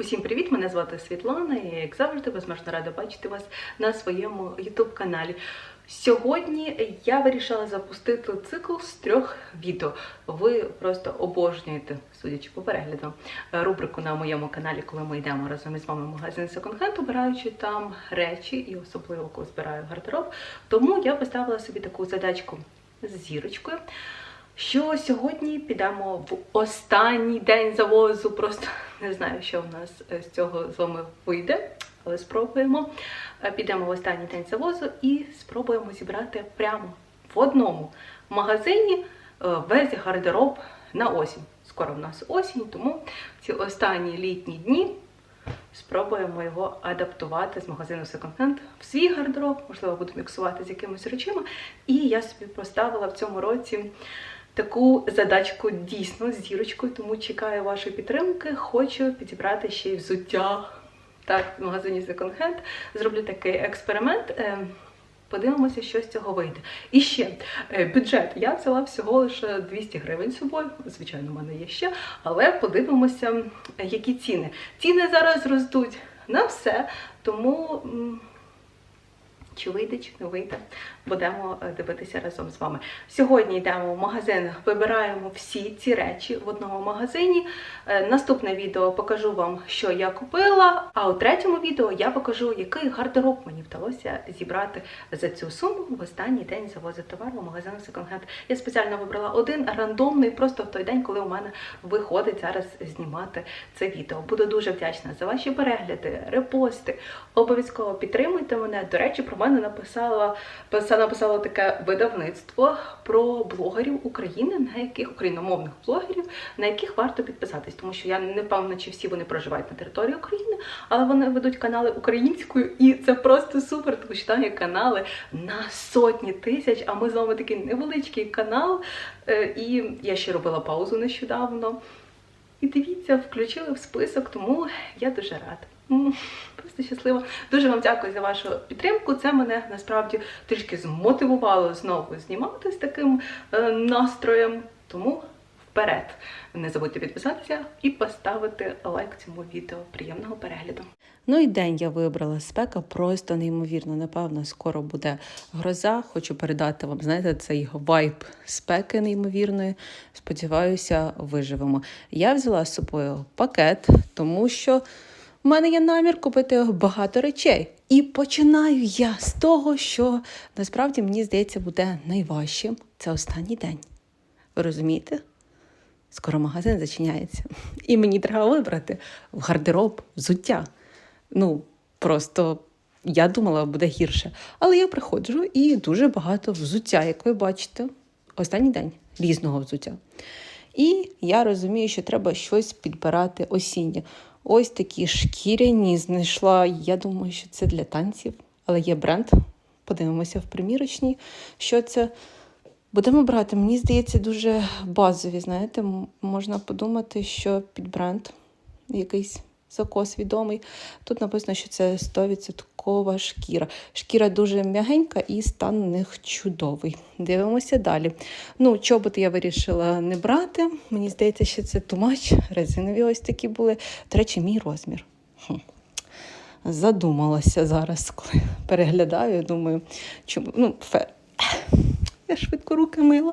Усім привіт! Мене звати Світлана і як завжди безмежно рада бачити вас на своєму YouTube каналі. Сьогодні я вирішила запустити цикл з трьох відео. Ви просто обожнюєте, судячи по переглядам, рубрику на моєму каналі, коли ми йдемо разом із вами в магазин секонд-хенд, обираючи там речі і особливо коли збираю гардероб. Тому я поставила собі таку задачку з зірочкою. Що сьогодні підемо в останній день завозу. Просто не знаю, що в нас е, з цього з вами вийде, але спробуємо. Е, Підемо в останній день завозу і спробуємо зібрати прямо в одному магазині е, весь гардероб на осінь. Скоро в нас осінь, тому ці останні літні дні спробуємо його адаптувати з магазину Second Hand в свій гардероб, можливо, буду міксувати з якимись речами. І я собі поставила в цьому році таку задачку дійсно з зірочкою, тому чекаю вашої підтримки. Хочу підібрати ще й взуття. Так, в магазині Second Hand зроблю такий експеримент. Е, Подивимося, що з цього вийде. І ще е, бюджет. Я взяла всього лише 200 гривень з собою. Звичайно, в мене є ще, але подивимося, які ціни. Ціни зараз ростуть на все, тому. чи вийде, чи не вийде, будемо е, дивитися разом з вами. Сьогодні йдемо в магазин, вибираємо всі ці речі в одному магазині. Е, Наступне відео покажу вам, що я купила. А у третьому відео я покажу, який гардероб мені вдалося зібрати за цю суму в останній день завозу товару у магазин Hand. Я спеціально вибрала один рандомний, просто в той день, коли у мене виходить зараз знімати це відео. Буду дуже вдячна за ваші перегляди, репости. Обов'язково підтримуйте мене. До речі, про мене написала писа- написало таке видавництво про блогерів України, на яких україномовних блогерів, на яких варто підписатись, тому що я не впевнена, чи всі вони проживають на території України, але вони ведуть канали українською, і це просто супер, тому що там є канали на сотні тисяч. А ми з вами такий невеличкий канал. Е, І я ще робила паузу нещодавно. І дивіться, включили в список, тому я дуже рада. Просто щаслива. Дуже вам дякую за вашу підтримку. Це мене насправді трішки змотивувало знову знімати з таким е, настроєм. Тому вперед! Не забудьте підписатися і поставити лайк цьому відео. Приємного перегляду. Ну і день я вибрала. Спека просто неймовірно. Напевно, скоро буде гроза. Хочу передати вам, знаєте, цей вайб спеки неймовірної. Сподіваюся, виживемо. Я взяла з собою пакет, тому що в мене є намір купити багато речей. І починаю я з того, що насправді мені здається буде найважчим. Це останній день. Ви розумієте? Скоро магазин зачиняється. І мені треба вибрати в гардероб взуття. Ну, просто я думала, буде гірше. Але я приходжу і дуже багато взуття, як ви бачите, останній день різного взуття. І я розумію, що треба щось підбирати осіннє. Ось такі шкіряні знайшла. Я думаю, що це для танців, але є бренд. Подивимося в примірочній, що це. Будемо брати. Мені здається, дуже базові. Знаєте, можна подумати, що під бренд якийсь закос відомий. Тут написано, що це 100% шкіра. Шкіра дуже м'ягенька і стан у них чудовий. Дивимося далі. Ну, чоботи я вирішила не брати. Мені здається, що це тумач. Резинові ось такі були. До речі, мій розмір. Задумалася зараз, коли переглядаю, думаю, чому. Ну, фе... Я швидко руки мила.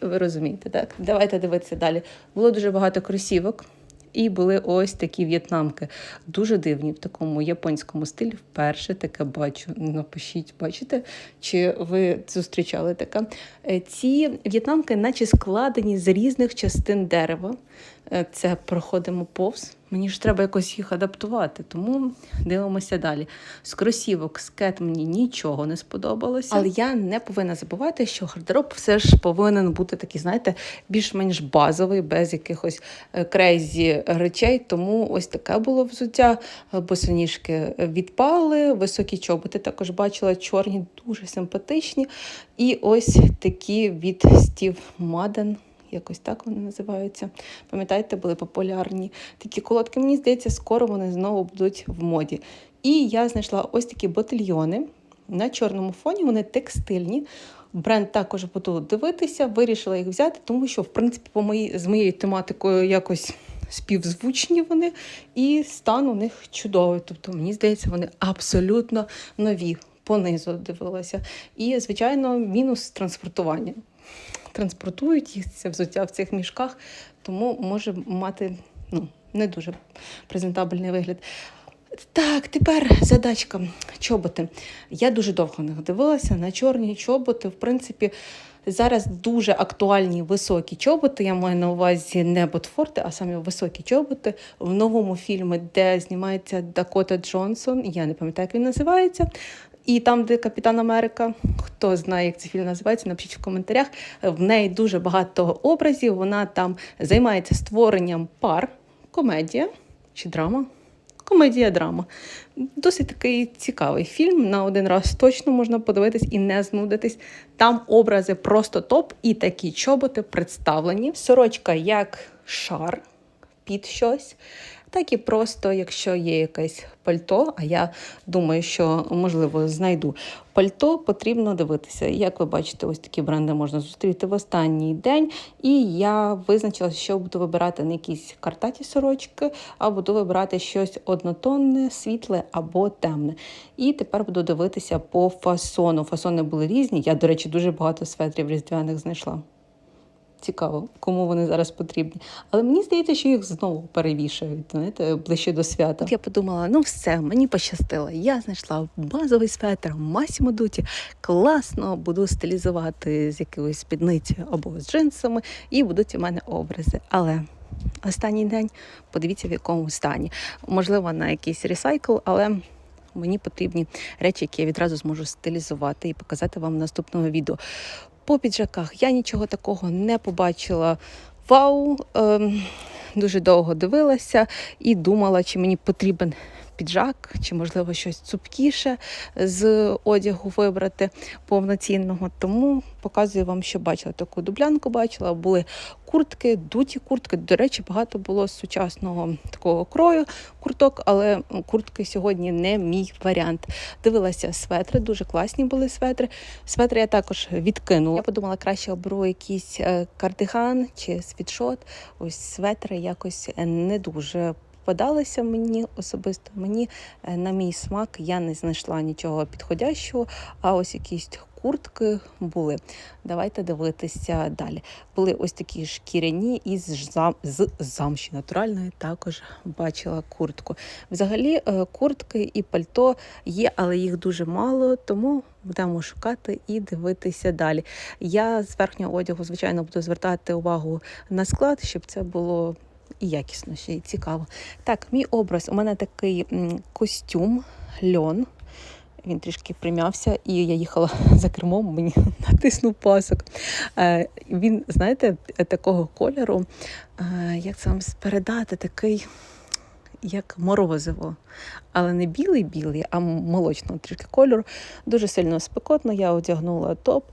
Ви розумієте, так? Давайте дивитися далі. Було дуже багато кросівок. І були ось такі в'єтнамки. Дуже дивні в такому японському стилі. Вперше таке бачу. Напишіть, бачите, чи ви зустрічали таке. Е, Ці в'єтнамки, наче складені з різних частин дерева. Е, Це проходимо повз. Мені ж треба якось їх адаптувати, тому дивимося далі. З кросівок скет мені нічого не сподобалося. Але я не повинна забувати, що гардероб все ж повинен бути такий, знаєте, більш-менш базовий, без якихось е, крейзі речей. Тому ось таке було взуття. Е, Босоніжки відпали, високі чоботи також бачила, чорні, дуже симпатичні. І ось такі від Стів Маден. Якось так вони називаються. Пам'ятаєте, були популярні такі колодки. Мені здається, скоро вони знову будуть в моді. І я знайшла ось такі ботильйони на чорному фоні. Вони текстильні. Бренд також буду дивитися, вирішила їх взяти, тому що, в принципі, по моїй, з моєю тематикою якось співзвучні вони, і стан у них чудовий. Тобто, мені здається, вони абсолютно нові. Понизу дивилася. І, звичайно, мінус транспортування. Транспортують їх взуття в цих мішках, тому може мати ну, не дуже презентабельний вигляд. Так, тепер задачка чоботи. Я дуже довго не дивилася на чорні чоботи. В принципі, зараз дуже актуальні високі чоботи. Я маю на увазі не ботфорти, а саме високі чоботи. В новому фільмі, де знімається Дакота Джонсон, я не пам'ятаю, як він називається. І там, де Капітан Америка, хто знає, як цей фільм називається, напишіть в коментарях. В неї дуже багато образів. Вона там займається створенням пар, комедія чи драма. Комедія драма. Досить такий цікавий фільм. На один раз точно можна подивитись і не знудитись. Там образи просто топ, і такі чоботи представлені. Сорочка як шар під щось, так і просто, якщо є якесь пальто, а я думаю, що можливо знайду пальто, потрібно дивитися. Як ви бачите, ось такі бренди можна зустріти в останній день. І я визначила, що буду вибирати не якісь картаті сорочки, а буду вибирати щось однотонне, світле або темне. І тепер буду дивитися по фасону. Фасони були різні. Я, до речі, дуже багато светрів різдвяних знайшла. Цікаво, кому вони зараз потрібні. Але мені здається, що їх знову перевішають знаєте, ближче до свята. Я подумала, ну все, мені пощастило. Я знайшла базовий светр Масімо Дуті. Класно буду стилізувати з якоюсь спідницею або з джинсами, і будуть у мене образи. Але останній день подивіться, в якому стані. Можливо, на якийсь ресайкл, але. Мені потрібні речі, які я відразу зможу стилізувати і показати вам в наступному відео. По піджаках я нічого такого не побачила. Вау! Ем, дуже довго дивилася і думала, чи мені потрібен піджак, чи, можливо, щось цупкіше з одягу вибрати повноцінного. Тому показую вам, що бачила. Таку дублянку бачила, були куртки, дуті куртки. До речі, багато було сучасного такого крою курток, але куртки сьогодні не мій варіант. Дивилася светри, дуже класні були светри. Светри я також відкинула. Я подумала, краще оберу якийсь е, кардиган чи світшот. Ось светри якось не дуже попадалися мені особисто. Мені е, на мій смак я не знайшла нічого підходящого, а ось якісь куртки були. Давайте дивитися далі. Були ось такі шкіряні із зам... з замші натуральної також бачила куртку. Взагалі, е, куртки і пальто є, але їх дуже мало, тому будемо шукати і дивитися далі. Я з верхнього одягу, звичайно, буду звертати увагу на склад, щоб це було. І якісно ще й цікаво. Так, мій образ. У мене такий костюм, льон. Він трішки прим'явся, і я їхала за кермом, мені натиснув пасок. Е, Він, знаєте, такого кольору, е, як це вам передати, такий, як морозиво. Але не білий-білий, а молочного трішки кольору. Дуже сильно спекотно. Я одягнула топ.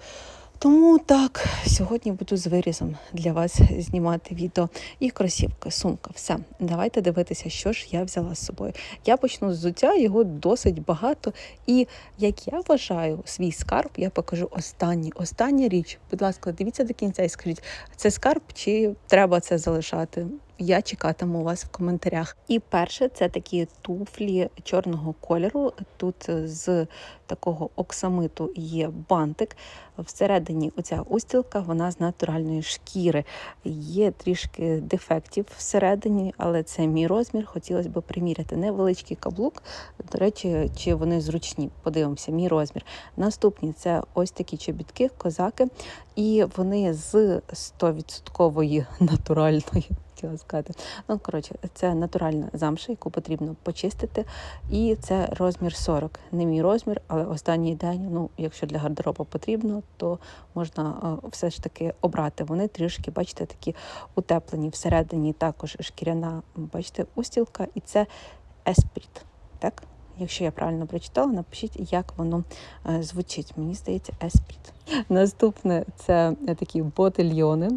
Тому так, сьогодні буду з вирізом для вас знімати відео. І кросівки, сумка, все. Давайте дивитися, що ж я взяла з собою. Я почну з взуття, його досить багато. І як я вважаю, свій скарб я покажу останній. Остання річ. Будь ласка, дивіться до кінця і скажіть, це скарб чи треба це залишати? Я чекатиму вас в коментарях. І перше, це такі туфлі чорного кольору. Тут з такого оксамиту є бантик. Всередині оця устілка, вона з натуральної шкіри. Є трішки дефектів всередині, але це мій розмір. Хотілося б приміряти невеличкий каблук. До речі, чи вони зручні? Подивимося, мій розмір. Наступні це ось такі чобітки, козаки, і вони з 100% натуральної хотіла сказати. Ну, коротше, це натуральна замша, яку потрібно почистити. І це розмір 40. Не мій розмір, але останній день, ну, якщо для гардеробу потрібно, то можна е, все ж таки обрати. Вони трішки, бачите, такі утеплені. Всередині також шкіряна, бачите, устілка, і це еспріт. Так? Якщо я правильно прочитала, напишіть, як воно е, звучить. Мені здається, еспріт. Наступне це такі ботильйони.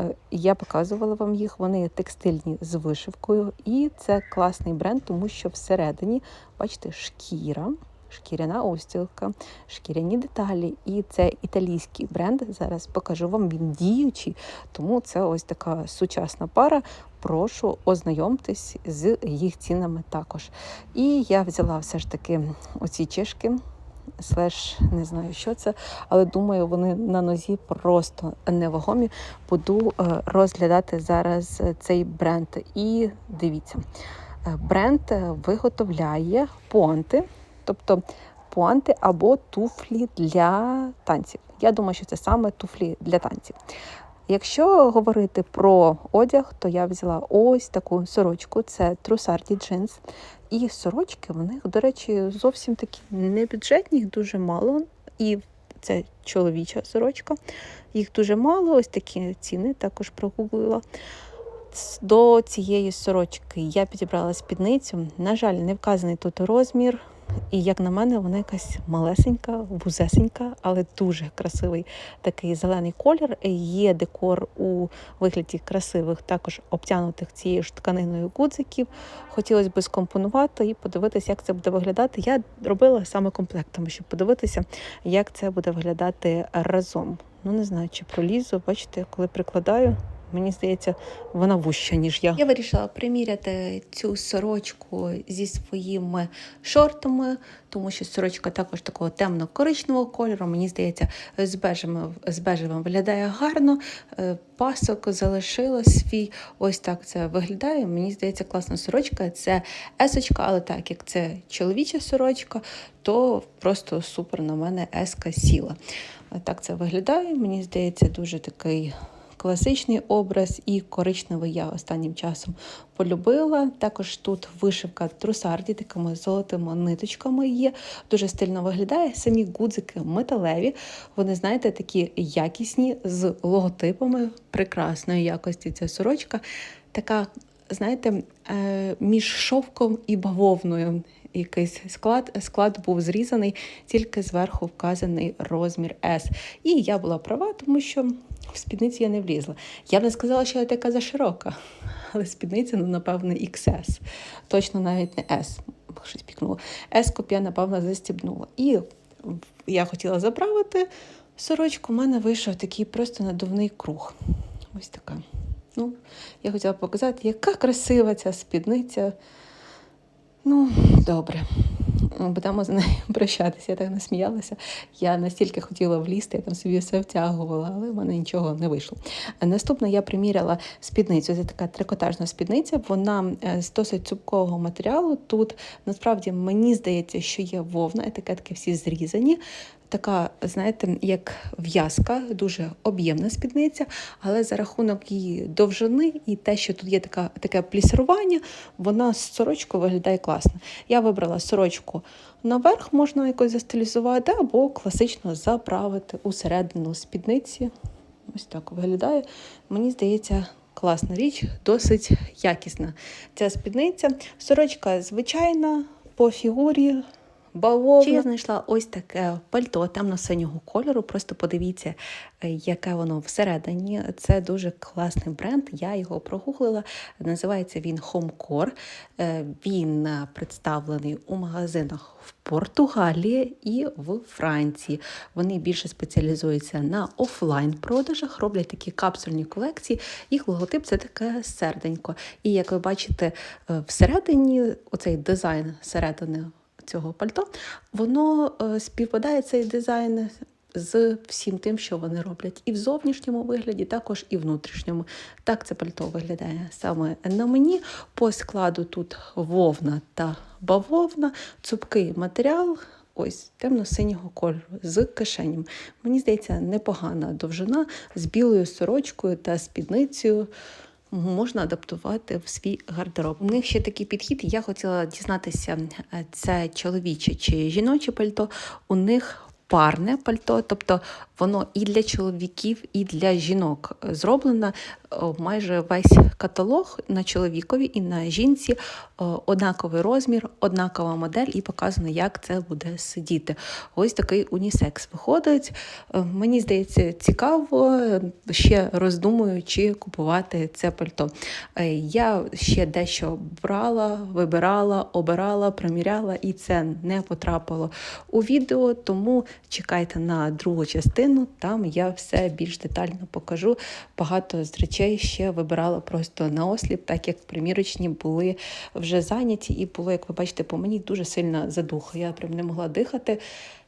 Е, Я показувала вам їх. Вони текстильні з вишивкою, і це класний бренд, тому що всередині, бачите, шкіра. Шкіряна устілка, шкіряні деталі, і це італійський бренд. Зараз покажу вам він діючий, тому це ось така сучасна пара. Прошу ознайомтесь з їх цінами також. І я взяла все ж таки оці чешки. Слеш, не знаю, що це, але думаю, вони на нозі просто невагомі. Буду е, розглядати зараз цей бренд. І дивіться, е, бренд виготовляє понти, тобто пуанти або туфлі для танців. Я думаю, що це саме туфлі для танців. Якщо говорити про одяг, то я взяла ось таку сорочку, це трусарді джинс. І сорочки в них, до речі, зовсім такі небюджетні, їх дуже мало. І це чоловіча сорочка. Їх дуже мало, ось такі ціни також прогуглила. До цієї сорочки я підібрала спідницю. На жаль, не вказаний тут розмір. І як на мене, вона якась малесенька, вузесенька, але дуже красивий такий зелений колір. Є декор у вигляді красивих, також обтянутих цією ж тканиною гудзиків. Хотілося б скомпонувати і подивитися, як це буде виглядати. Я робила саме комплектом, щоб подивитися, як це буде виглядати разом. Ну не знаю, чи пролізу. Бачите, коли прикладаю. Мені здається, вона вуща, ніж я. Я вирішила приміряти цю сорочку зі своїми шортами, тому що сорочка також такого темно-коричневого кольору. Мені здається, з бежевим, з бежевим виглядає гарно. Е, Пасок залишила свій. Ось так це виглядає. Мені здається, класна сорочка. Це есочка, але так як це чоловіча сорочка, то просто супер на мене еска сіла. Е, Так це виглядає. Мені здається, дуже такий класичний образ і коричневий я останнім часом полюбила. Також тут вишивка трусарді, такими золотими ниточками є. Дуже стильно виглядає. Самі гудзики металеві. Вони, знаєте, такі якісні з логотипами прекрасної якості. Ця сорочка така, знаєте, е, між шовком і бавовною. Якийсь склад, склад був зрізаний, тільки зверху вказаний розмір S. І я була права, тому що в спідниці я не влізла. Я б не сказала, що я така заширока, але спідниця, ну, напевно, XS. Точно навіть не S. Щось пікнуло. S б я, напевно, застібнула. І я хотіла заправити сорочку, у мене вийшов такий просто надувний круг. Ось така. Ну, я хотіла показати, яка красива ця спідниця. Ну, добре. Будемо з нею прощатися. Я так насміялася. Я настільки хотіла влізти, я там собі все втягувала, але в мене нічого не вийшло. Наступно я приміряла спідницю. Це така трикотажна спідниця. Вона е, з досить цупкого матеріалу. Тут насправді мені здається, що є вовна, етикетки всі зрізані. Така, знаєте, як в'язка, дуже об'ємна спідниця, але за рахунок її довжини і те, що тут є така, таке плісирування, вона з сорочкою виглядає класно. Я вибрала сорочку наверх, можна якось застилізувати, або класично заправити усередину спідниці. Ось так виглядає. Мені здається, класна річ, досить якісна. Ця спідниця. Сорочка звичайна по фігурі. Бавовна. Ще я знайшла ось таке пальто темно-синього кольору. Просто подивіться, е, яке воно всередині. Це дуже класний бренд. Я його прогуглила. Називається він Homecore. Е, Він е, представлений у магазинах в Португалії і в Франції. Вони більше спеціалізуються на офлайн-продажах, роблять такі капсульні колекції. Їх логотип це таке серденько. І як ви бачите, всередині оцей дизайн середини цього пальто, воно е, співпадає цей дизайн з всім тим, що вони роблять, і в зовнішньому вигляді, також і внутрішньому. Так це пальто виглядає саме на мені. По складу тут вовна та бавовна, цупкий матеріал. Ось темно-синього кольору з кишеням. Мені здається, непогана довжина з білою сорочкою та спідницею можна адаптувати в свій гардероб. У них ще такий підхід. Я хотіла дізнатися, е, це чоловіче чи жіноче пальто. У них парне пальто, тобто воно і для чоловіків, і для жінок зроблено. О, Майже весь каталог на чоловікові і на жінці однаковий розмір, однакова модель, і показано, як це буде сидіти. Ось такий унісекс виходить. Е, Мені здається, цікаво. Ще роздумую, чи купувати це пальто. Е, Я ще дещо брала, вибирала, обирала, приміряла, і це не потрапило у відео. Тому чекайте на другу частину. Там я все більш детально покажу. Багато з речей речей ще вибирала просто наосліп, так як примірочні були вже зайняті, і було, як ви бачите, по мені дуже сильна задуха. Я прям не могла дихати.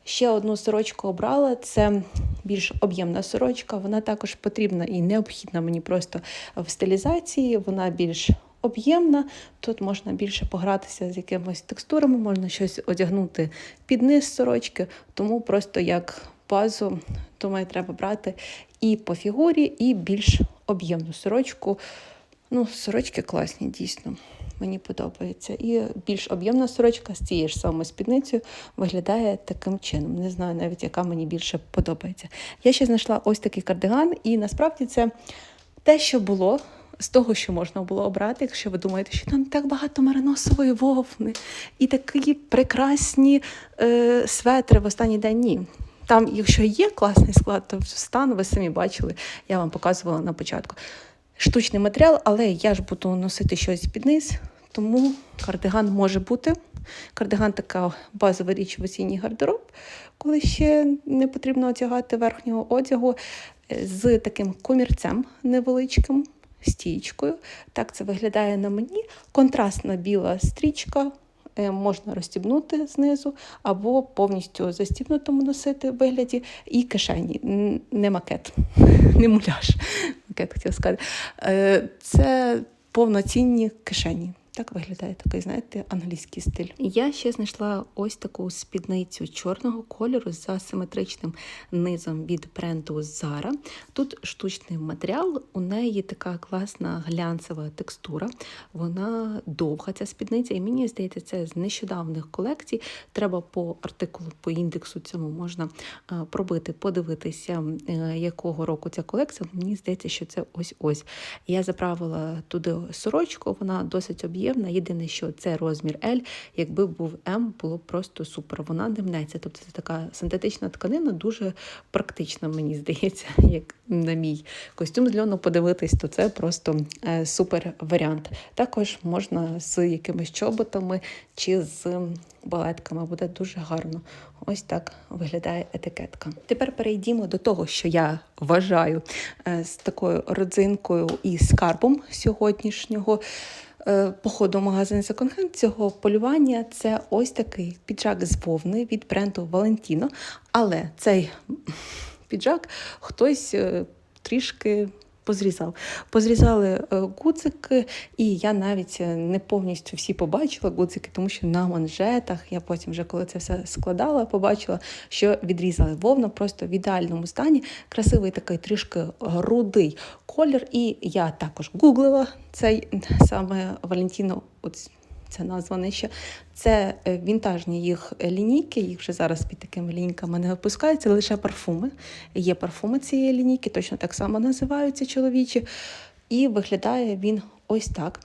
Ще одну сорочку обрала. Це більш об'ємна сорочка. Вона також потрібна і необхідна мені просто в стилізації. Вона більш об'ємна. Тут можна більше погратися з якимись текстурами, можна щось одягнути під низ сорочки, тому просто як базу, думаю, треба брати і по фігурі, і більш об'ємну сорочку. Ну, сорочки класні, дійсно. Мені подобається. І більш об'ємна сорочка з цією ж самою спідницею виглядає таким чином. Не знаю навіть, яка мені більше подобається. Я ще знайшла ось такий кардиган, і насправді це те, що було. З того, що можна було обрати, якщо ви думаєте, що там так багато мариносової вовни і такі прекрасні е, светри в останній день. Ні. Там, якщо є класний склад, то стан ви самі бачили, я вам показувала на початку. Штучний матеріал, але я ж буду носити щось під низ, тому кардиган може бути. Кардиган така базова річ в осінній гардероб, коли ще не потрібно одягати верхнього одягу е, з таким комірцем невеличким, стічкою. Так це виглядає на мені. Контрастна біла стрічка. Е, Можна розстібнути знизу або повністю застібнутому носити вигляді і кишені, не макет, не муляж. Макет хотів сказати. Е, Це повноцінні кишені. Так виглядає такий, знаєте, англійський стиль. Я ще знайшла ось таку спідницю чорного кольору з асиметричним низом від бренду Zara. Тут штучний матеріал, у неї така класна глянцева текстура. Вона довга, ця спідниця, і мені здається, це з нещодавних колекцій. Треба по артикулу, по індексу цьому можна е, пробити, подивитися, е, якого року ця колекція. Мені здається, що це ось ось. Я заправила туди сорочку, вона досить об'ємна. Єдине, що це розмір L. Якби був М, було б просто супер. Вона не. Тобто це така синтетична тканина, дуже практична, мені здається, як на мій костюм з льону подивитись, то це просто е, супер варіант. Також можна з якимись чоботами чи з балетками, буде дуже гарно. Ось так виглядає етикетка. Тепер перейдімо до того, що я вважаю е, з такою родзинкою і скарбом сьогоднішнього. Е, Походу в магазин секонд-хенд цього полювання це ось такий піджак з вовни від бренду Valentino. Але цей піджак хтось е, трішки позрізав. Позрізали е, гудзики, і я навіть не повністю всі побачила гудзики, тому що на манжетах я потім, вже коли це все складала, побачила, що відрізали вовну просто в ідеальному стані. Красивий такий трішки рудий колір. І я також гуглила цей саме Валентіно. От Ця назва нижче. Це вінтажні їх лінійки, їх вже зараз під такими лінійками не випускаються, лише парфуми. Є парфуми цієї лінійки, точно так само називаються чоловічі. І виглядає він ось так.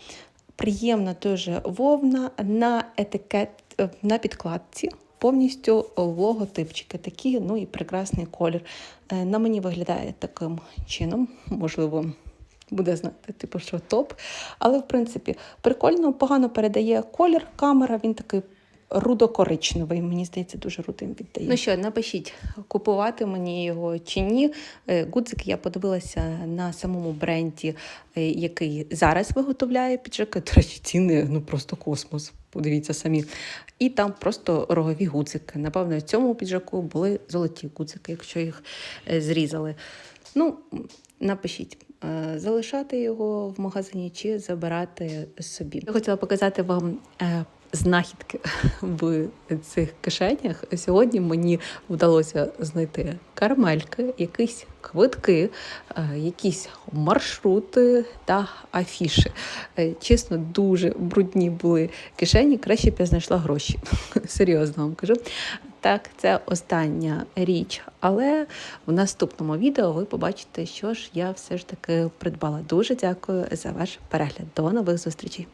Приємна дуже вовна на етикет е, на підкладці. Повністю логотипчики такі, ну і прекрасний колір. Е, На мені виглядає таким чином, можливо, буде знати, типу, що топ. Але, в принципі, прикольно, погано передає колір камера, він такий рудокоричневий. Мені здається, дуже рудим віддає. Ну що, напишіть, купувати мені його чи ні. Е, Гудзики я подивилася на самому бренді, е, який зараз виготовляє піджаки. До речі, ціни ну просто космос. Подивіться самі. І там просто рогові гуцики. Напевно, в цьому піджаку були золоті гуцики, якщо їх е, зрізали. Ну, напишіть, е, залишати його в магазині чи забирати собі. Я хотіла показати вам. Знахідки в цих кишенях. Сьогодні мені вдалося знайти карамельки, якісь квитки, е, якісь маршрути та афіши. Е, Чесно, дуже брудні були кишені. Краще б я знайшла гроші. Серйозно вам кажу. Так, це остання річ, але в наступному відео ви побачите, що ж я все ж таки придбала. Дуже дякую за ваш перегляд. До нових зустрічей.